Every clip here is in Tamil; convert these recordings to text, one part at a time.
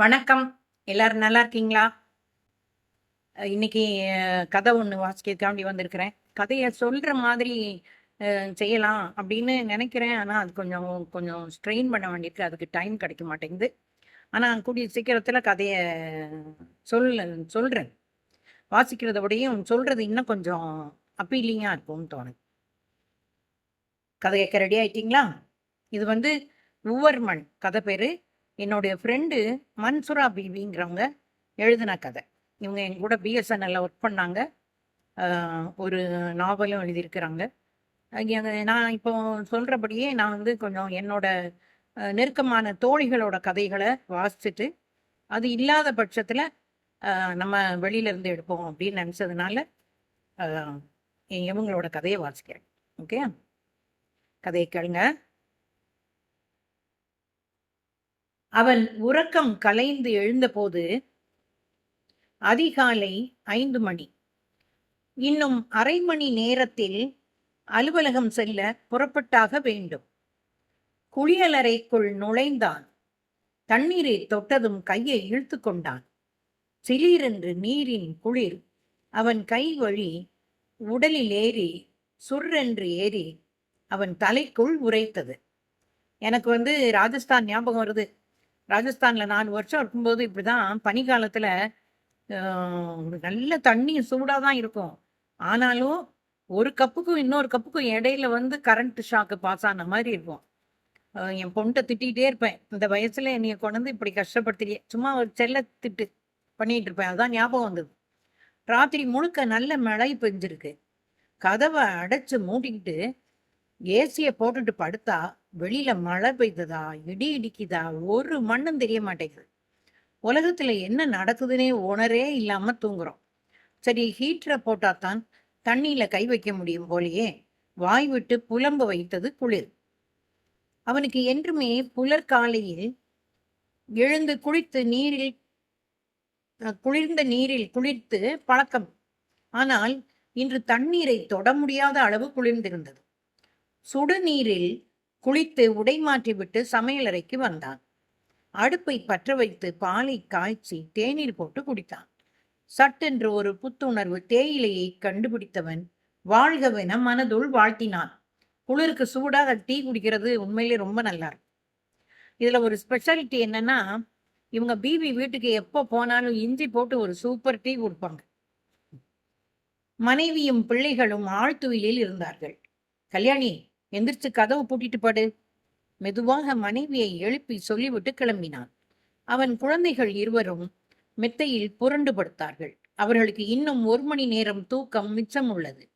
வணக்கம். எல்லாரும் நல்லா இருக்கீங்களா? இன்னைக்கு கதை ஒன்று வாசிக்கிறதுக்காண்டி வந்திருக்கிறேன். கதையை சொல்கிற மாதிரி செய்யலாம் அப்படின்னு நினைக்கிறேன். ஆனால் அது கொஞ்சம் கொஞ்சம் ஸ்ட்ரெயின் பண்ண வேண்டியிருக்கு. அதுக்கு டைம் கிடைக்க மாட்டேங்குது. ஆனால் கூடிய சீக்கிரத்தில் கதையை சொல் சொல்கிறேன் வாசிக்கிறத விடையும் சொல்கிறது இன்னும் கொஞ்சம் அப்பீலிங்காக இருக்கும்னு தோணுது. கதை கேட்க ரெடி ஆயிட்டீங்களா? இது வந்து உவர்மன் கதை பேர். என்னுடைய ஃப்ரெண்டு மன்சுரா பிபிங்கிறவங்க எழுதின கதை. இவங்க என் கூட பிஎஸ்என்எல்ல ஒர்க் பண்ணாங்க. ஒரு நாவலும் எழுதியிருக்கிறாங்க. நான் இப்போ சொல்கிறபடியே நான் வந்து கொஞ்சம் என்னோட நெருக்கமான தோழிகளோட கதைகளை வாசிச்சுட்டு அது இல்லாத பட்சத்தில் நம்ம வெளியிலேருந்து எடுப்போம் அப்படின்னு நினச்சதுனால இவங்களோட கதையை வாசிக்கிறேன். ஓகே? கதையை கேளுங்க. அவன் உறக்கம் கலைந்து எழுந்தபோது அதிகாலை ஐந்து மணி. இன்னும் அரை மணி நேரத்தில் அலுவலகம் செல்ல புறப்பட்டாக வேண்டும். குளியலறைக்குள் நுழைந்தான். தண்ணீரை தொட்டதும் கையை இழுத்து கொண்டான். சிலீரென்று நீரின் குளிர் அவன் கை வழி உடலில் ஏறி சுர்ரென்று ஏறி அவன் தலைக்குள் உரைத்தது எனக்கு வந்து ராஜஸ்தான் ஞாபகம் வருது. ராஜஸ்தானில் நாலு வருஷம் இருக்கும்போது இப்படி தான் பனிக்காலத்தில் நல்ல தண்ணி சூடாக தான் இருக்கும். ஆனாலும் ஒரு கப்புக்கும் இன்னொரு கப்புக்கும் இடையில வந்து கரண்ட் ஷாக்கு பாஸ் ஆன மாதிரி இருக்கும். என் பொண்ணை திட்டிகிட்டே இருப்பேன். இந்த வயசுல என்னைய கொண்டு இப்படி கஷ்டப்படுத்தியே சும்மா ஒரு செல்ல திட்டு பண்ணிட்டு இருப்பேன். அதுதான் ஞாபகம் வந்தது. ராத்திரி முழுக்க நல்ல மழை பெஞ்சிருக்கு. கதவை அடைச்சு மூடிக்கிட்டு ஏசியை போட்டுட்டு படுத்தா வெளியில மழை பெய்ததா இடி இடிக்குதா ஒரு மண்ணும் தெரிய மாட்டேங்குது. உலகத்துல என்ன நடக்குதுன்னே உணரே இல்லாம தூங்குறோம். சரி ஹீட்டரை போட்டாதான் தண்ணியில கை வைக்க முடியும் போலயே வாய் விட்டு புலம்ப வைத்தது குளிர். அவனுக்கு என்றுமே புலர்காலையில் எழுந்து குளித்து நீரில் குளிர்ந்த நீரில் குளிர்த்து பழக்கம். ஆனால் இன்று தண்ணீரை தொட முடியாத அளவு குளிர்ந்திருந்தது. சுடுநீரில் குளித்து உடை மாற்றிவிட்டு சமையலறைக்கு வந்தான். அடுப்பை பற்ற வைத்து பாலை காய்ச்சி தேநீர் போட்டு குடித்தான். சட்டென்று ஒரு புத்துணர்வு தேயிலையை கண்டுபிடித்தவன் வாழ்கவென மனதுள் வாழ்த்தினான். குளிருக்கு சூடாக டீ குடிக்கிறது உண்மையிலே ரொம்ப நல்லா இருக்கும் இதுல ஒரு ஸ்பெஷாலிட்டி என்னன்னா இவங்க பிபி வீட்டுக்கு எப்போ போனாலும் இஞ்சி போட்டு ஒரு சூப்பர் டீ கொடுப்பாங்க. மனைவியும் பிள்ளைகளும் ஆழ்துயிலில் இருந்தார்கள். கல்யாணி எந்திரிச்சு கதவு பூட்டிட்டு படு. மெதுவாக மனைவியை எழுப்பி சொல்லிவிட்டு கிளம்பினான். அவன் குழந்தைகள் இருவரும் மெத்தையில் புரண்டு படுத்தார்கள். அவர்களுக்கு இன்னும் ஒரு மணி நேரம் தூக்கம் மிச்சம் உள்ளது.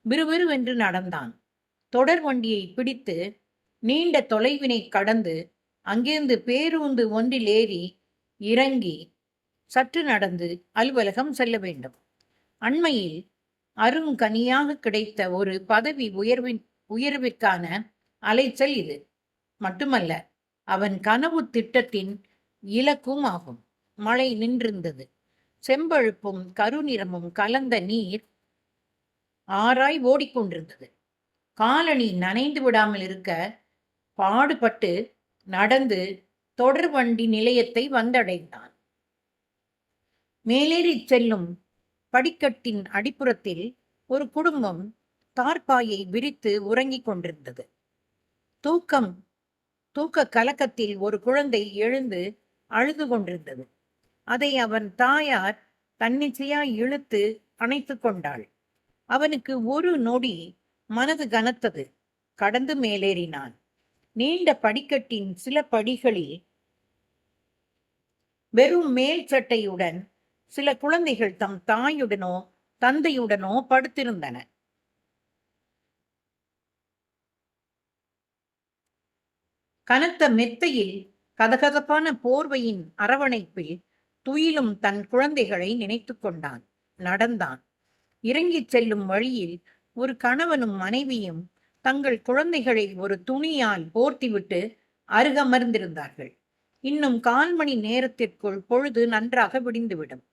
விறுவிறுவென்று நடந்தான். தொடர் வண்டியை பிடித்து நீண்ட தொலைவினை கடந்து அங்கிருந்து பேருந்து ஒன்றில் ஏறி இறங்கி சற்று நடந்து அலுவலகம் செல்ல வேண்டும். அண்மையில் அருங்கனியாக கிடைத்த ஒரு பதவி உயர்வின் உயர்விற்கான அலைச்சல் இது. மட்டுமல்ல அவன் கனவு திட்டத்தின் இலக்கும் ஆகும். மழை நின்றிருந்தது. செம்பழுப்பும் கருநிறமும் கலந்த நீர் ஆராய் ஓடிக்கொண்டிருந்தது. காலணி நனைந்து விடாமல் இருக்க பாடுபட்டு நடந்து தொடர் வண்டி நிலையத்தை வந்தடைந்தான். மேலேறிச் செல்லும் படிக்கட்டின் அடிப்புறத்தில் ஒரு குடும்பம் தார்பாயை விரித்து உறங்கிக் கொண்டிருந்தது. தூக்கம் தூக்க கலக்கத்தில் ஒரு குழந்தை எழுந்து அழுது கொண்டிருந்தது. அதை அவன் தாயார் தன்னிச்சையாய் இழுத்து அணைத்து கொண்டாள். அவனுக்கு ஒரு நொடி மனது கனத்தது. கடந்து மேலேறினான். நீண்ட படிக்கட்டின் சில படிகளில் வெறும் மேல் சட்டையுடன் சில குழந்தைகள் தம் தாயுடனோ தந்தையுடனோ படுத்திருந்தன. கனத்த மெத்தையில் கதகதப்பான போர்வையின் அரவணைப்பில் துயிலும் தன் குழந்தைகளை நினைத்து கொண்டான். நடந்தான். இறங்கிச் செல்லும் வழியில் ஒரு கணவனும் மனைவியும் தங்கள் குழந்தைகளை ஒரு துணியால் போர்த்திவிட்டு அருகமர்ந்திருந்தார்கள். இன்னும் கால் மணி நேரத்திற்குள் பொழுது நன்றாக விடிந்துவிடும்.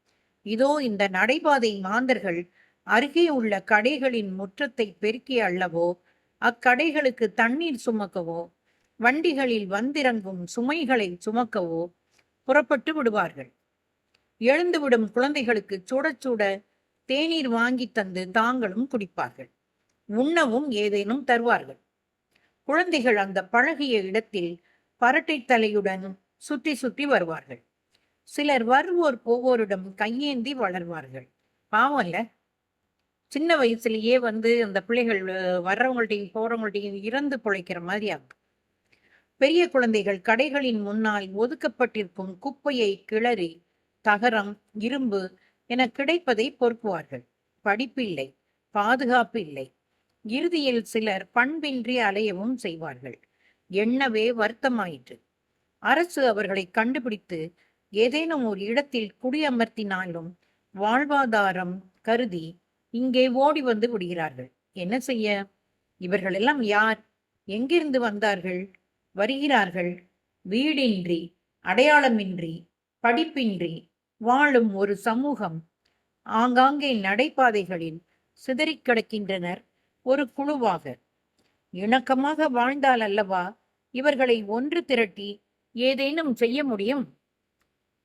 இதோ இந்த நடைபாதை மாந்தர்கள் அருகே உள்ள கடைகளின் முற்றத்தை பெருக்கி அள்ளவோ அக்கடைகளுக்கு தண்ணீர் சுமக்கவோ வண்டிகளில் வந்திறங்கும் சுமைகளை சுமக்கவோ புறப்பட்டு விடுவார்கள். எழுந்துவிடும் குழந்தைகளுக்கு சுட சுட தேநீர் வாங்கி தந்து தாங்களும் குடிப்பார்கள். உண்ணவும் ஏதேனும் தருவார்கள். குழந்தைகள் அந்த பழகிய இடத்தில் பரட்டை தலையுடன் சுற்றி சுற்றி வருவார்கள். சிலர் வருவோர் போவோரிடம் கையேந்தி வளர்வார்கள். பாவம் இல்ல. சின்ன வயசுலயே வந்து அந்த பிள்ளைகள் வர்றவங்கள்ட்டையும் போறவங்கள்ட்டையும் இறந்து பிழைக்கிற மாதிரி ஆகும். பெரிய குழந்தைகள் கடைகளின் முன்னால் ஒதுக்கப்பட்டிருக்கும் குப்பையை கிளறி தகரம் இரும்பு என கிடைப்பதை பொறுக்குவார்கள். படிப்பில்லை பாதுகாப்பு இல்லை இறுதியில் சிலர் பண்பின்றி அலையவும் செய்வார்கள். எண்ணவே வருத்தமாயிற்று. அரசு அவர்களை கண்டுபிடித்து ஏதேனும் ஒரு இடத்தில் குடியமர்த்தினாலும் வாழ்வாதாரம் கருதி இங்கே ஓடி வந்து விடுகிறார்கள். என்ன செய்ய? இவர்களெல்லாம் யார்? எங்கிருந்து வந்தார்கள்? வருகிறார்கள். வீடின்றி அடையாளமின்றி படிப்பின்றி வாழும் ஒரு சமூகம். ஆங்காங்கே நடைபாதைகளில் சிதறிக் கிடக்கின்றனர் ஒரு குழுவாக. இணக்கமாக வாழ்ந்தால் அல்லவா இவர்களை ஒன்று திரட்டி ஏதேனும் செய்ய முடியும்?